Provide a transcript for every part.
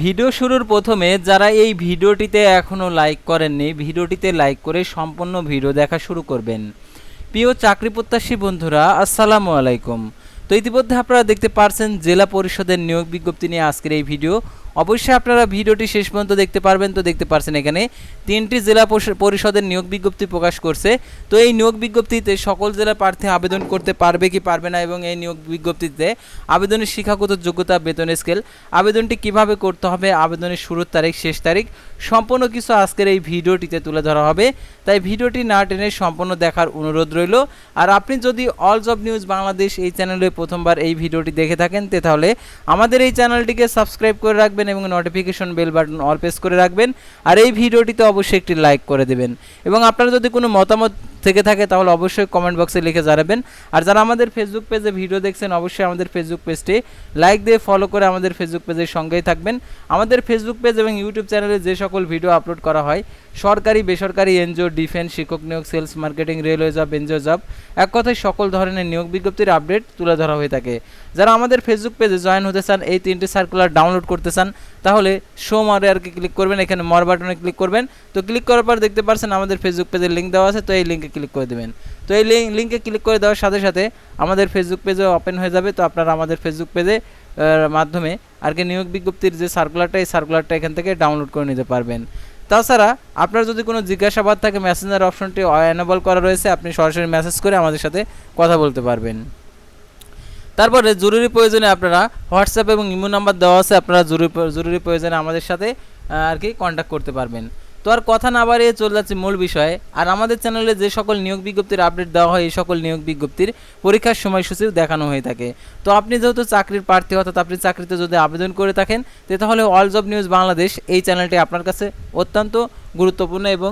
Video শুরুর প্রথমে যারা এই ভিডিওটিতে এখনও লাইক করেননি, ভিডিওটিতে লাইক করে সম্পূর্ণ ভিডিও দেখা শুরু করবেন। প্রিয় চাকরি প্রত্যাশী বন্ধুরা, আসসালামু আলাইকুম। তো ইতিমধ্যে আপনারা দেখতে পারছেন জেলা পরিষদের নিয়োগ বিজ্ঞপ্তি নিয়ে আজকের এই ভিডিও। অবশ্যই আপনারা ভিডিওটি শেষ পর্যন্ত দেখতে পারবেন। তো দেখতে পারছেন এখানে তিনটি জেলা পরিষ- পরিষদের নিয়োগ বিজ্ঞপ্তি প্রকাশ করছে। তো এই নিয়োগ বিজ্ঞপ্তিতে সকল জেলা প্রার্থী আবেদন করতে পারবে কি পারবে না এবং এই নিয়োগ বিজ্ঞপ্তিতে আবেদনের শিক্ষাগত যোগ্যতা, বেতন স্কেল আবেদনটি কীভাবে করতে হবে, আবেদনের শুরুর তারিখ, শেষ তারিখ সম্পূর্ণ কিছু আজকের এই ভিডিওটিতে তুলে ধরা হবে। তাই ভিডিওটি না টেনে সম্পূর্ণ দেখার অনুরোধ রইল। আর আপনি যদি অল জব নিউজ বাংলাদেশ এই চ্যানেলে প্রথমবার এই ভিডিওটি দেখে থাকেন, তে তাহলে আমাদের এই চ্যানেলটিকে সাবস্ক্রাইব করে রাখবেন এবং নোটিফিকেশন বেল বাটন অল করে রাখবেন। আর এই ভিডিওটিতে অবশ্যই একটি লাইক করে দেবেন। এবং আপনারা যদি কোনো মতামত থেকে থাকে, তাহলে অবশ্যই কমেন্ট বক্সে লিখে জানাবেন। আর যারা আমাদের ফেসবুক পেজে ভিডিও দেখছেন, অবশ্যই আমাদের ফেসবুক পেজটি লাইক দিয়ে ফলো করে আমাদের ফেসবুক পেজের সঙ্গেই থাকবেন। আমাদের ফেসবুক পেজ এবং ইউটিউব চ্যানেলে যে সকল ভিডিও আপলোড করা হয়। সরকারি, বেসরকারি এনজিও ডিফেন্স শিক্ষক নিয়োগ sales marketing railway job NGO job এক কথায় সকল ধরনের নিয়োগ বিজ্ঞপ্তির আপডেট তুলে ধরা হয়ে থাকে। যারা আমাদের ফেসবুক পেজে জয়েন হতে চান, এই তিনটি সার্কুলার ডাউনলোড করতে চান, তাহলে শো মারে আর কি ক্লিক করবেন, এখানে মর বাটনে ক্লিক করবেন। তো ক্লিক করার পর দেখতে পারছেন আমাদের ফেসবুক পেজের লিঙ্ক দেওয়া আছে, তো এই লিঙ্কে ক্লিক করে দেবেন। তো এই লিঙ্কে ক্লিক করে দেওয়ার সাথে সাথে আমাদের ফেসবুক পেজে ওপেন হয়ে যাবে। তো আপনারা আমাদের ফেসবুক পেজে মাধ্যমে আর কি নিয়োগ বিজ্ঞপ্তির যে সার্কুলারটা এই সার্কুলারটা এখান থেকে ডাউনলোড করে নিতে পারবেন। তাছাড়া আপনার যদি কোনো জিজ্ঞাসাবাদ থাকে মেসেঞ্জার অপশনটি অ্যানেবল করা রয়েছে, আপনি সরাসরি মেসেজ করে আমাদের সাথে কথা বলতে পারবেন। তারপরে জরুরি প্রয়োজনে আপনারা হোয়াটসঅ্যাপ এবং ইমো নাম্বার দেওয়া আছে, আপনারা জরুরি জরুরি প্রয়োজনে আমাদের সাথে আর কি কন্ট্যাক্ট করতে পারবেন। তো আর কথা না বাড়িয়ে চলে যাচ্ছে মূল বিষয়ে। আর আমাদের চ্যানেলে যে সকল নিয়োগ বিজ্ঞপ্তির আপডেট দেওয়া হয়, এই সকল নিয়োগ বিজ্ঞপ্তির পরীক্ষার সময়সূচিও দেখানো হয়ে থাকে। তো আপনি যেহেতু চাকরির প্রার্থী, অর্থাৎ আপনি চাকরিতে যদি আবেদন করে থাকেন তাহলে অল জব নিউজ বাংলাদেশ এই চ্যানেলটি আপনার কাছে অত্যন্ত গুরুত্বপূর্ণ এবং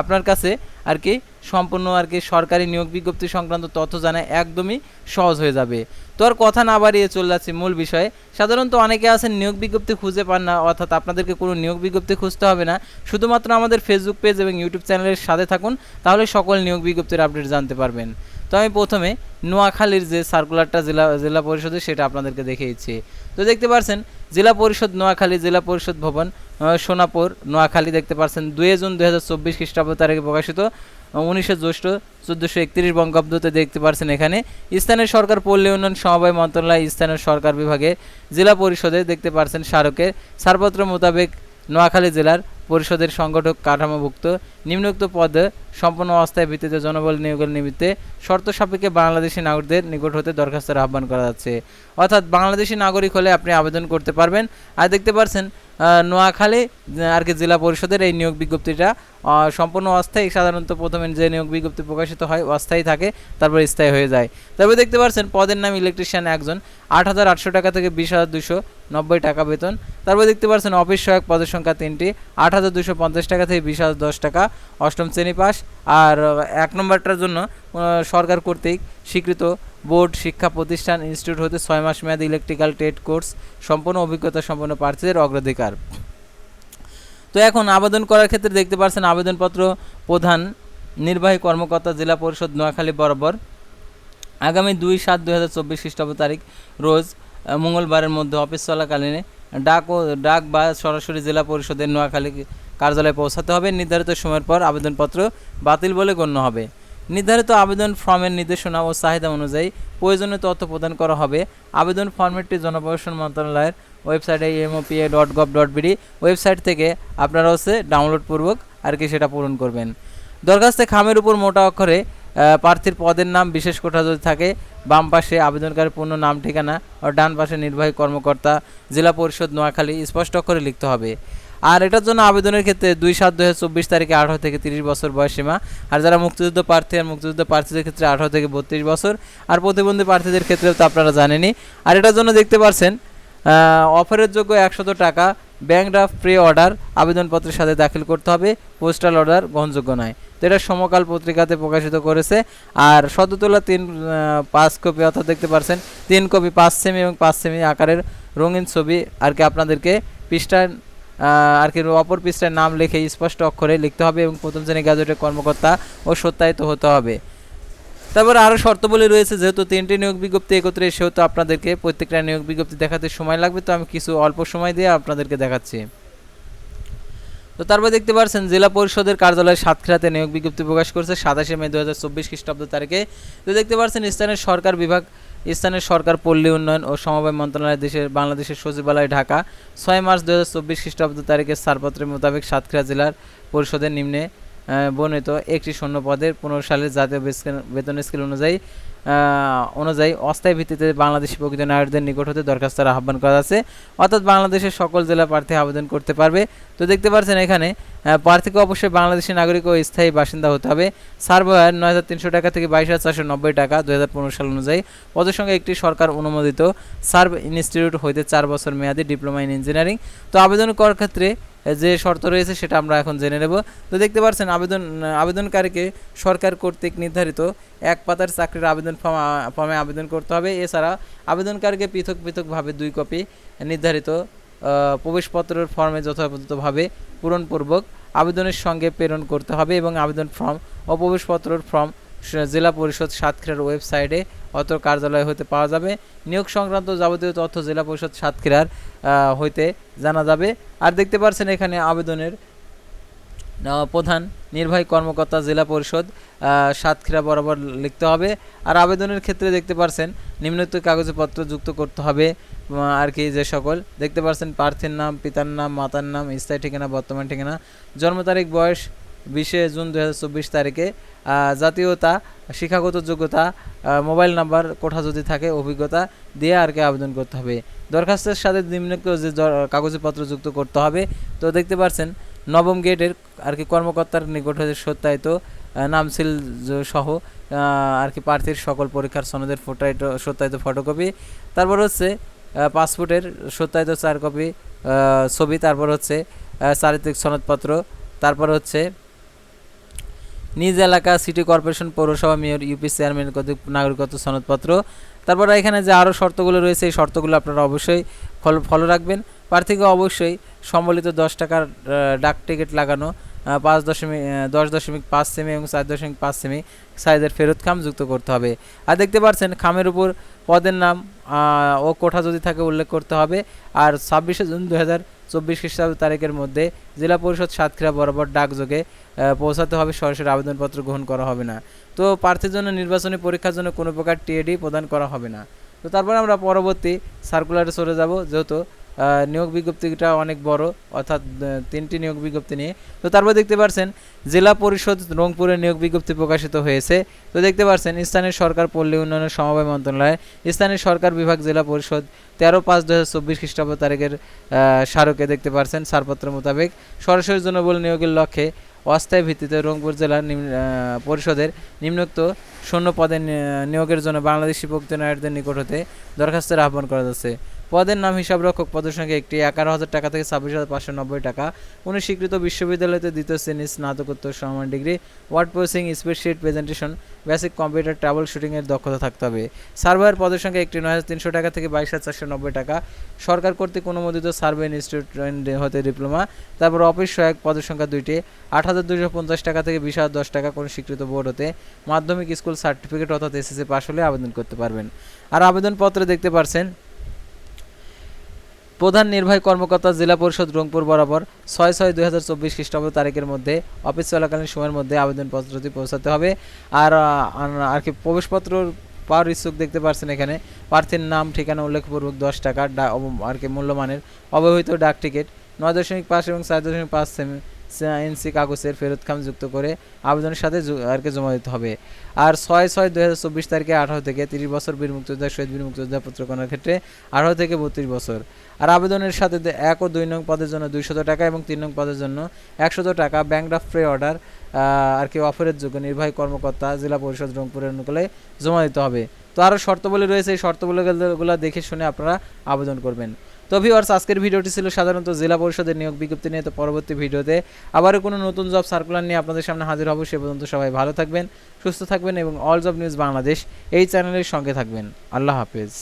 আপনার কাছে আর কি সম্পূর্ণ আর কি সরকারি নিয়োগ বিজ্ঞপ্তি সংক্রান্ত তথ্য জানা একদমই সহজ হয়ে যাবে। তো আর কথা না বাড়িয়ে চলে যাচ্ছি মূল বিষয়ে। সাধারণত অনেকে আছেন নিয়োগ বিজ্ঞপ্তি খুঁজে পান না, অর্থাৎ আপনাদেরকে কোনো নিয়োগ বিজ্ঞপ্তি খুঁজতে হবে না। শুধুমাত্র আমাদের ফেসবুক পেজ এবং ইউটিউব চ্যানেলের সাথে থাকুন, তাহলে সকল নিয়োগ বিজ্ঞপ্তির আপডেট জানতে পারবেন। তো আমি প্রথমে নোয়াখালীর যে সার্কুলারটা জেলা জেলা পরিষদের সেটা আপনাদেরকে দেখিয়েছি তো দেখতে পারছেন, জেলা পরিষদ নোয়াখালী, জেলা পরিষদ ভবন সোনাপুর, নোয়াখালী দেখতে পারছেন, দুই জুন দুই হাজার চব্বিশ খ্রিস্টাব্দ তারিখে প্রকাশিত উনিশে জ্যৈষ্ঠ চোদ্দোশো একত্রিশ বঙ্গাব্দতে দেখতে পারছেন এখানে, স্থানীয় সরকার পল্লী উন্নয়ন সমবায় মন্ত্রণালয়, স্থানীয় সরকার বিভাগে জেলা পরিষদে দেখতে পারছেন স্মারকের ছাড়পত্র মোতাবেক নোয়াখালী জেলার পরিষদের সংগঠক কাঠামোভুক্ত নিম্নোক্ত পদে সম্পূর্ণ অবস্থায় ভিত্তিতে জনবল নিয়োগের নিমিত্তে শর্ত সাপেক্ষে বাংলাদেশি নাগরিকদের নিকট হতে দরখাস্তের আহ্বান করা যাচ্ছে। অর্থাৎ বাংলাদেশি নাগরিক হলে আপনি আবেদন করতে পারবেন। আর দেখতে পারছেন নোয়াখালী আর কি জেলা পরিষদের এই নিয়োগ বিজ্ঞপ্তিটা সম্পূর্ণ অস্থায়ী, সাধারণত প্রথমে যে নিয়োগ বিজ্ঞপ্তি প্রকাশিত হয়, অস্থায়ী থাকে, তারপর স্থায়ী হয়ে যায়। তারপরে দেখতে পাচ্ছেন পদের নাম ইলেকট্রিশিয়ান একজন, আট হাজার আটশো টাকা থেকে বিশ হাজার দুশো নব্বই টাকা বেতন। তারপর দেখতে পাচ্ছেন অফিস সহায়ক পদের সংখ্যা তিনটি, আট হাজার দুশো পঞ্চাশ টাকা থেকে বিশ হাজার দশ টাকা। অষ্টম শ্রেণি পাস। আর এক নম্বরটার জন্য সরকার কর্তৃক স্বীকৃত বোর্ড শিক্ষা প্রতিষ্ঠান ইনস্টিটিউট হতে ছয় মাস মেয়াদী ইলেকট্রিক্যাল ট্রেড কোর্স সম্পূর্ণ অভিজ্ঞতা সম্পন্ন প্রার্থীদের অগ্রাধিকার। তো এখন আবেদন করার ক্ষেত্রে দেখতে পাচ্ছেন আবেদনপত্র প্রধান নির্বাহী কর্মকর্তা জেলা পরিষদ নোয়াখালী বরাবর। আগামী দুই সাত দুই হাজার চব্বিশ খ্রিস্টাব্দ তারিখ রোজ মঙ্গলবারের মধ্যে অফিস চলাকালীন ডাক ও, ডাক বা সরাসরি জেলা পরিষদের নোয়াখালী কার্যালয়ে পৌঁছাতে হবে। নির্ধারিত সময়ের পর আবেদনপত্র বাতিল বলে গণ্য হবে। নির্ধারিত আবেদন ফর্মের নির্দেশনা ও চাহিদা অনুযায়ী প্রয়োজনীয় তথ্য প্রদান করা হবে। আবেদন ফর্মেটটি জনপ্রশাসন মন্ত্রণালয়ের ওয়েবসাইটে MOPA dot gov dot BD website থেকে আপনারা হচ্ছে ডাউনলোডপূর্বক আর কি সেটা পূরণ করবেন। দরখাস্তে খামের উপর মোটা অক্ষরে প্রার্থীর পদের নাম, বিশেষ কোঠা যদি থাকে, বাম পাশে আবেদনকারীর পূর্ণ নাম, ঠিকানা ও ডান পাশে নির্বাহী কর্মকর্তা, জেলা পরিষদ, নোয়াখালী, স্পষ্ট অক্ষরে লিখতে হবে। আর এটার জন্য আবেদনের ক্ষেত্রে দুই সাত দুই চব্বিশ তারিখে আঠারো থেকে তিরিশ বছর বয়সীমা। আর যারা মুক্তিযুদ্ধ প্রার্থী আর মুক্তিযুদ্ধ প্রার্থীদের ক্ষেত্রে আঠারো থেকে বত্রিশ বছর। আর প্রতিবন্ধী প্রার্থীদের ক্ষেত্রে তো আপনারা জানেনই। আর এটার জন্য দেখতে পারছেন অফারের যোগ্য একশত টাকা ব্যাংক ড্রাফট প্রি অর্ডার আবেদনপত্রের সাথে দাখিল করতে হবে। পোস্টাল অর্ডার গ্রহণযোগ্য নয়। তো এটা সমকাল পত্রিকাতে প্রকাশিত করেছে। আর সদ্যতলা তিন পাঁচ কপি অর্থাৎ দেখতে পারছেন, তিন কপি পাঁচ সেমি এবং পাঁচ সেমি আকারের রঙিন ছবি। আর কি আপনাদেরকে পৃষ্ঠায় আর কি অপর পৃষ্ঠায় নাম লিখে স্পষ্ট অক্ষরে লিখতে হবে এবং প্রথম শ্রেণি গ্যাজেটের কর্মকর্তা ও সত্যায়িত হতে হবে। তারপরে আরও শর্তাবলী রয়েছে, যেহেতু তিনটি নিয়োগ বিজ্ঞপ্তি একত্রে, সেহেতু আপনাদেরকে প্রত্যেকটা নিয়োগ বিজ্ঞপ্তি দেখাতে সময় লাগবে, তো আমি কিছু অল্প সময় দিয়ে আপনাদেরকে দেখাচ্ছি। তো তারপর দেখতে পাচ্ছেন জেলা পরিষদের কার্যালয় সাতক্ষীরাতে নিয়োগ বিজ্ঞপ্তি প্রকাশ করেছে, সাতাশে মে দু হাজার চব্বিশ খ্রিস্টাব্দ তারিখে। তো দেখতে পাচ্ছেন স্থানীয় সরকার বিভাগ স্থানীয় সরকার, পল্লী উন্নয়ন ও সমবায় মন্ত্রণালয় দেশের, বাংলাদেশের সচিবালয় ঢাকা। ছয় মার্চ দু হাজার চব্বিশ খ্রিস্টাব্দ তারিখের ছাড়পত্রের মোতাবেক সাতক্ষীরা জেলার পরিষদের নিম্নে বর্ণিত একটি শূন্য পদের পনেরো সালের জাতীয় বেতন স্কেল অনুযায়ী অনুযায়ী অস্থায়ী ভিত্তিতে বাংলাদেশি প্রকৃত নাগরিকদের নিকট হতে দরখাস্তের আহ্বান করা আছে। অর্থাৎ বাংলাদেশের সকল জেলা প্রার্থী আবেদন করতে পারবে। তো দেখতে পাচ্ছেন এখানে প্রার্থীকে অবশ্যই বাংলাদেশি নাগরিক ও স্থায়ী বাসিন্দা হতে হবে। সার্ভার নয় হাজার তিনশো টাকা থেকে বাইশ হাজার চারশো নব্বই টাকা দু হাজার পনেরো সাল অনুযায়ী পদের সঙ্গে একটি সরকার অনুমোদিত সার্ভ ইনস্টিটিউট হইতে চার বছর মেয়াদী ডিপ্লোমা ইন ইঞ্জিনিয়ারিং। তো আবেদন করার ক্ষেত্রে যে শর্ত রয়েছে সেটা আমরা এখন জেনে নেব। তো দেখতে পাচ্ছেন আবেদন, আবেদনকারীকে সরকার কর্তৃক নির্ধারিত এক পাতার চাকরির আবেদন ফর্ম, ফর্মে আবেদন করতে হবে। এছাড়া আবেদনকারীকে পৃথক পৃথকভাবে দুই কপি নির্ধারিত প্রবেশপত্রের ফর্মে যথাযথভাবে পূরণপূর্বক আবেদনের সঙ্গে প্রেরণ করতে হবে এবং আবেদন ফর্ম ও প্রবেশপত্রের ফর্ম জেলা পরিষদ সাতক্ষীরার ওয়েবসাইটে অত কার্যালয় হতে পাওয়া যাবে। নিয়োগ সংক্রান্ত যাবতীয় তথ্য জেলা পরিষদ সাতক্ষীরার হইতে জানা যাবে। আর দেখতে পাচ্ছেন এখানে আবেদনের প্রধান নির্বাহী কর্মকর্তা জেলা পরিষদ সাতক্ষীরা বরাবর লিখতে হবে। আর আবেদনের ক্ষেত্রে দেখতে পাচ্ছেন নিম্নোক্ত কাগজপত্র যুক্ত করতে হবে আর কি যে সকল। দেখতে পাচ্ছেন প্রার্থীর নাম, পিতার নাম, মাতার নাম, স্থায়ী ঠিকানা, বর্তমান ঠিকানা, জন্ম তারিখ, বয়স বিশে জুন দু হাজার চব্বিশ তারিখে জাতীয়তা শিক্ষাগত যোগ্যতা মোবাইল নাম্বার কোঠা যদি থাকে অভিজ্ঞতা দিয়ে আর কি আবেদন করতে হবে। দরখাস্তের সাথে নিম্নোক্ত যে কাগজপত্র যুক্ত করতে হবে। তো দেখতে পাচ্ছেন নবম গেটের আর কি কর্মকর্তার নিকট হতে সত্যায়িত আহ, নাম সিল জ- সহ আর কি প্রার্থীর সকল পরীক্ষার সনদের ফোটায়িত সত্যায়িত ফটোকপি। তারপর হচ্ছে পাসপোর্টের সত্যায়িত চার কপি ছবি। তারপর হচ্ছে চারিত্রিক সনদপত্র। তারপর হচ্ছে নিজ এলাকা সিটি কর্পোরেশন, পৌরসভা, মেয়র ইউপি চেয়ারম্যান কর্তৃক নাগরিকত্ব সনদপত্র। তারপর এখানে যে আরও শর্তগুলো রয়েছে, এই শর্তগুলো আপনারা অবশ্যই ফলো ফলো রাখবেন। প্রার্থীকে অবশ্যই সম্বলিত দশ টাকার ডাক টিকিট লাগানো পাঁচ দশমিক দশ দশমিক পাঁচ সেমি এবং চার দশমিক পাঁচ সেমি সাইজের ফেরত খাম যুক্ত করতে হবে। আর দেখতে পাচ্ছেন, খামের উপর পদের নাম ও কোঠা যদি থাকে উল্লেখ করতে হবে। আর ছাব্বিশে জুন দু হাজার চব্বিশ খ্রিস্টাব্দ তারিখের মধ্যে জেলা পরিষদ সাতক্ষীরা বরাবর ডাকযোগে পৌঁছাতে হবে। সরাসরি আবেদনপত্র গ্রহণ করা হবে না। তো প্রার্থীর জন্য নির্বাচনী পরীক্ষার জন্য কোনো প্রকার টিএডি প্রদান করা হবে না। তো তারপর আমরা পরবর্তী সার্কুলারে চলে যাব। যেহেতু নিয়োগ বিজ্ঞপ্তিটা অনেক বড়, অর্থাৎ তিনটি নিয়োগ বিজ্ঞপ্তি নিয়ে। তো তারপর দেখতে পাচ্ছেন জেলা পরিষদ রংপুরের নিয়োগ বিজ্ঞপ্তি প্রকাশিত হয়েছে। তো দেখতে পাচ্ছেন স্থানীয় সরকার পল্লী উন্নয়নের সমবায় মন্ত্রণালয়, স্থানীয় সরকার বিভাগ জেলা পরিষদ তেরো পাঁচ দু হাজার চব্বিশ খ্রিস্টাব্দ তারিখের স্মারকে দেখতে পাচ্ছেন ছাড়পত্র মোতাবেক। সরাসরি জনবল নিয়োগের লক্ষ্যে অস্থায়ী ভিত্তিতে রংপুর জেলার পরিষদের নিম্নোক্ত শূন্য পদে নিয়োগের জন্য বাংলাদেশি প্রকৃত নাগরিকদের নিকট হতে দরখাস্তের আহ্বান করা যাচ্ছে। পদের নাম হিসাব রক্ষক পদের সঙ্গে একটি এগারো হাজার টাকা থেকে ছাব্বিশ হাজার পাঁচশো নব্বই টাকা। কোনো স্বীকৃত বিশ্ববিদ্যালয়তে দ্বিতীয় শ্রেণির স্নাতকোত্তর সমান degree, word processing, spreadsheet presentation, basic computer travel শুটিংয়ের দক্ষতা থাকতে হবে। সার্ভার পদের সঙ্গে একটি নয় হাজার তিনশো টাকা থেকে বাইশ হাজার চারশো নব্বই টাকা। সরকার কর্তৃক অনুমোদিত সার্ভে ইনস্টিটিউট হতে ডিপ্লোমা। তারপর অফিস সহায়ক পদের সংখ্যা দুইটি। আট হাজার দুশো পঞ্চাশ টাকা থেকে বিশ হাজার দশ টাকা কোনো স্বীকৃত বোর্ড হতে মাধ্যমিক স্কুল সার্টিফিকেট অর্থাৎ এসএসসি পাশ হলে আবেদন করতে পারবেন। আর আবেদনপত্রে দেখতে পারছেন প্রধান নির্বাহী কর্মকর্তা জেলা পরিষদ রংপুর বরাবর ছয় ছয় দুই হাজার চব্বিশ খ্রিস্টাব্দ তারিখের মধ্যে অফিস চলাকালীন সময়ের মধ্যে আবেদনপত্রটি পৌঁছাতে হবে। আর আর- কি প্রবেশপত্র পাওয়ার ইচ্ছুক দেখতে পাচ্ছেন এখানে। প্রার্থীর নাম, ঠিকানা উল্লেখপূর্বক দশ টাকা আর কি মূল্যমানের অব্যবহৃত ডাক টিকিট, নয় দশমিক পাঁচ এবং চার দশমিক পাঁচ সেমি এনসি কাগজের ফেরত খাম যুক্ত করে আবেদনের সাথে আর কি জমা দিতে হবে। আর ছয় ছয় দুই হাজার চব্বিশ তারিখে আঠারো থেকে তিরিশ বছর বীর মুক্তিযোদ্ধা, শহীদ বীর মুক্তিযোদ্ধা পুত্রকণার ক্ষেত্রে আঠারো থেকে বত্রিশ বছর। আর আবেদনের সাথে এক ও দুই নং পদের জন্য দুইশত টাকা এবং তিন নং পদের জন্য একশত taka bank draft pay order আর কি অফারের যোগ্য নির্বাহী কর্মকর্তা জেলা পরিষদ রংপুরের অনুকূলে জমা দিতে হবে। তো আরও শর্তাবলী রয়েছে, এই শর্তাবলীগুলো দেখে শুনে আপনারা আবেদন করবেন। তো ভিওয়ার্স আজকের ভিডিওটি ছিল সাধারণত জেলা পরিষদের নিয়োগ বিজ্ঞপ্তি নিয়ে। তো পরবর্তী ভিডিওতে আবারও কোনো নতুন জব সার্কুলার নিয়ে আপনাদের সামনে হাজির হব। সে পর্যন্ত সবাই ভালো থাকবেন, সুস্থ থাকবেন এবং অল জব নিউজ বাংলাদেশ এই চ্যানেলের সঙ্গে থাকবেন। আল্লাহ হাফেজ।